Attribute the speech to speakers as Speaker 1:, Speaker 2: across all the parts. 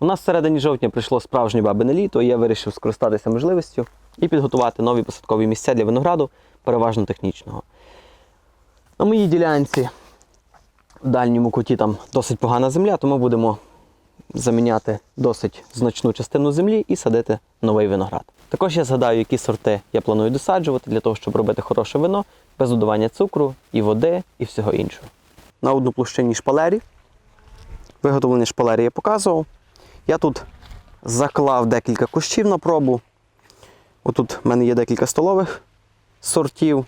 Speaker 1: У нас всередині жовтня прийшло справжнє бабине літо, і я вирішив скористатися можливістю і підготувати нові посадкові місця для винограду, переважно технічного. На моїй ділянці в дальньому куті там досить погана земля, тому будемо заміняти досить значну частину землі і садити новий виноград. Також я згадаю, які сорти я планую досаджувати для того, щоб робити хороше вино без додавання цукру, і води, і всього іншого. На одну площині шпалері. Виготовлення шпалері я показував. Я тут заклав декілька кущів на пробу. Отут в мене є декілька столових сортів.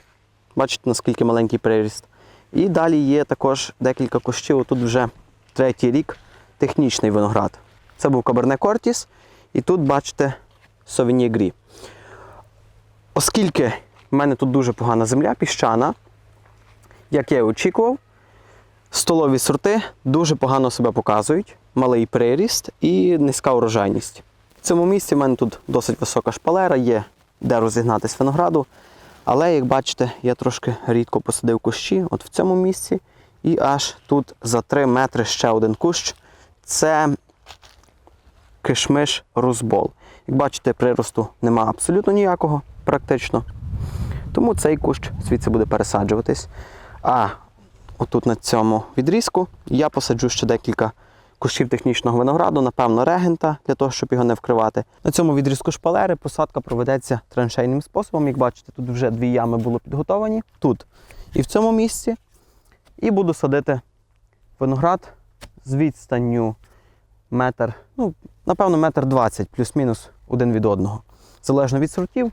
Speaker 1: Бачите, наскільки маленький приріст. І далі є також декілька кущів. Тут вже третій рік технічний виноград. Це був Каберне Кортіс. І тут, бачите, Совінє Грі. Оскільки в мене тут дуже погана земля, піщана, як я і очікував, столові сорти дуже погано себе показують, малий приріст і низька урожайність. В цьому місці в мене тут досить висока шпалера, є де розігнатись винограду. Але, як бачите, я трошки рідко посадив кущі, от в цьому місці. І аж тут за 3 метри ще один кущ. Це кишмиш розбол. Як бачите, приросту нема абсолютно ніякого, практично. Тому цей кущ звідси буде пересаджуватись. А отут на цьому відрізку я посаджу ще декілька кущів технічного винограду, напевно, регента, для того, щоб його не вкривати. На цьому відрізку шпалери посадка проведеться траншейним способом. Як бачите, тут вже дві ями були підготовані. Тут і в цьому місці. І буду садити виноград з відстанню метр, ну, напевно, метр двадцять, плюс-мінус один від одного. Залежно від сортів,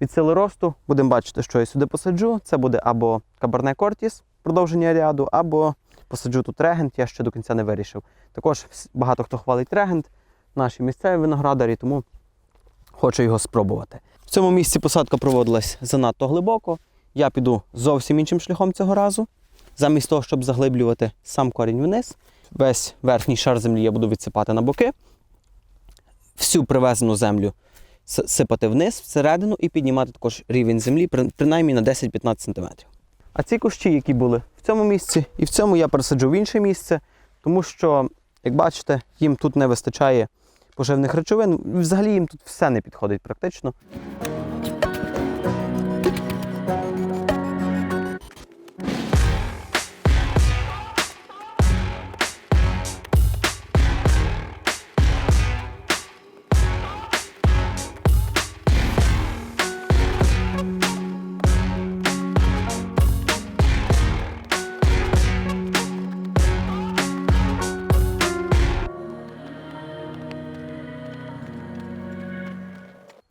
Speaker 1: від сили росту, будемо бачити, що я сюди посаджу. Це буде або Каберне Кортіс, продовження ряду, або посаджу тут регент, я ще до кінця не вирішив. Також багато хто хвалить регент, наші місцеві виноградарі, тому хочу його спробувати. В цьому місці посадка проводилась занадто глибоко. Я піду зовсім іншим шляхом цього разу. Замість того, щоб заглиблювати сам корінь вниз, весь верхній шар землі я буду відсипати на боки, всю привезену землю сипати вниз, всередину і піднімати також рівень землі принаймні на 10-15 см. А ці кущі, які були в цьому місці, і в цьому я пересаджу в інше місце, тому що, як бачите, їм тут не вистачає поживних речовин. Взагалі їм тут все не підходить практично.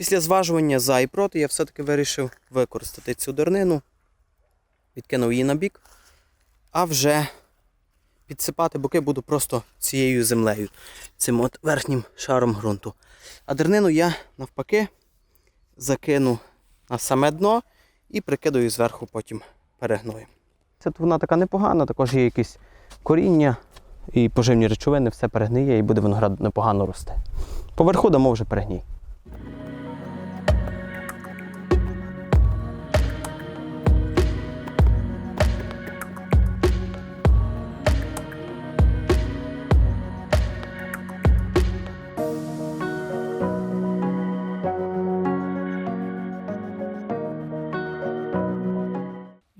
Speaker 1: Після зважування за і проти я все-таки вирішив використати цю дернину, відкинув її на бік, а вже підсипати боки буду просто цією землею, цим от верхнім шаром ґрунту. А дернину я навпаки закину на саме дно і прикидаю зверху потім перегною. Це вона така непогана, також є якісь коріння і поживні речовини, все перегниє і буде виноград непогано рости. Поверху дамо вже перегній.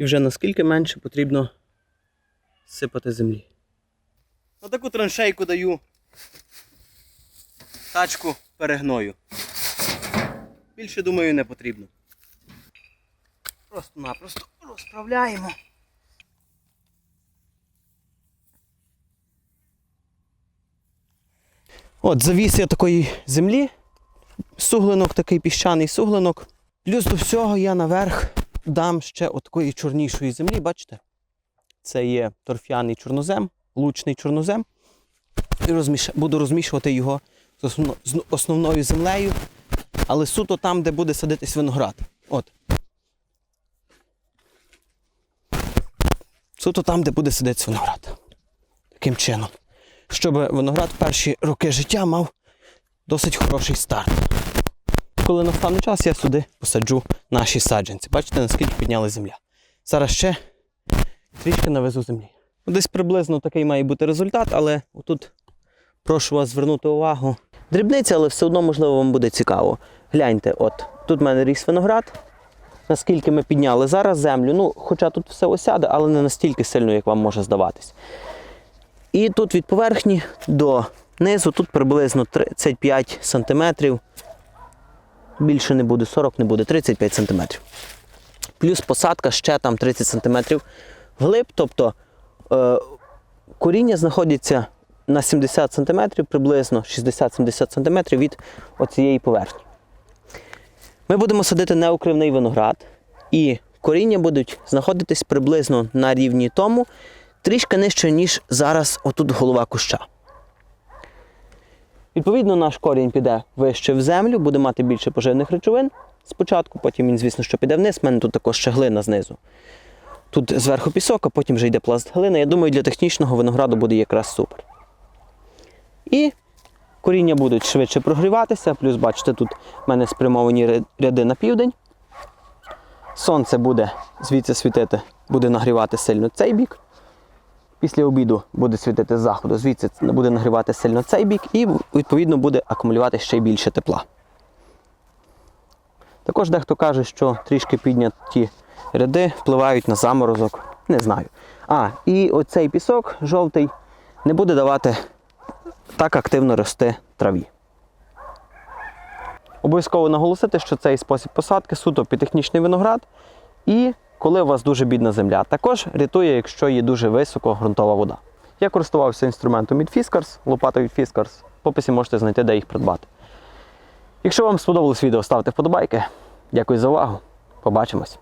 Speaker 1: І вже наскільки менше потрібно сипати землі. На таку траншейку даю тачку перегною. Більше, думаю, не потрібно. Просто-напросто розправляємо. От, завіс я такої землі. Суглинок такий піщаний суглинок. Плюс до всього я наверх дам ще от такої чорнішої землі, бачите? Це є торф'яний чорнозем, лучний чорнозем. І розміш... буду розмішувати його з, основно... з основною землею, але суто там, де буде садитись виноград. От. Суто там, де буде садитись виноград. Таким чином. Щоб виноград перші роки життя мав досить хороший старт. Коли настане час, я сюди посаджу наші саджанці. Бачите, наскільки підняла земля. Зараз ще трішки навезу землі. Десь приблизно такий має бути результат, але отут прошу вас звернути увагу. Дрібниця, але все одно, можливо, вам буде цікаво. Гляньте, от тут в мене ріс виноград. Наскільки ми підняли зараз землю, ну, хоча тут все осяде, але не настільки сильно, як вам може здаватись. І тут від поверхні до низу, тут приблизно 35 сантиметрів. Більше не буде, 40 не буде, 35 сантиметрів. Плюс посадка ще там 30 сантиметрів вглиб, тобто е, коріння знаходиться на 70 см, приблизно 60-70 см від оцієї поверхні. Ми будемо садити неукривний виноград, і коріння будуть знаходитись приблизно на рівні тому, трішки нижче, ніж зараз отут голова куща. Відповідно, наш корінь піде вище в землю, буде мати більше поживних речовин спочатку, потім він, звісно, що піде вниз. У мене тут також ще глина знизу. Тут зверху пісок, а потім вже йде пласт глини. Я думаю, для технічного винограду буде якраз супер. І коріння будуть швидше прогріватися, плюс, бачите, тут в мене спрямовані ряди на південь. Сонце буде звідси світити, буде нагрівати сильно цей бік. Після обіду буде світити з заходу, звідси буде нагрівати сильно цей бік і відповідно буде акумулювати ще більше тепла. Також дехто каже, що трішки підняті ряди впливають на заморозок. Не знаю. А, і оцей пісок жовтий не буде давати так активно рости траві. Обов'язково наголосити, що цей спосіб посадки суто підтехнічний виноград і коли у вас дуже бідна земля. Також рятує, якщо є дуже високо ґрунтова вода. Я користувався інструментом від Fiskars, лопатою від Fiskars. В описі можете знайти, де їх придбати. Якщо вам сподобалось відео, ставте вподобайки. Дякую за увагу. Побачимось!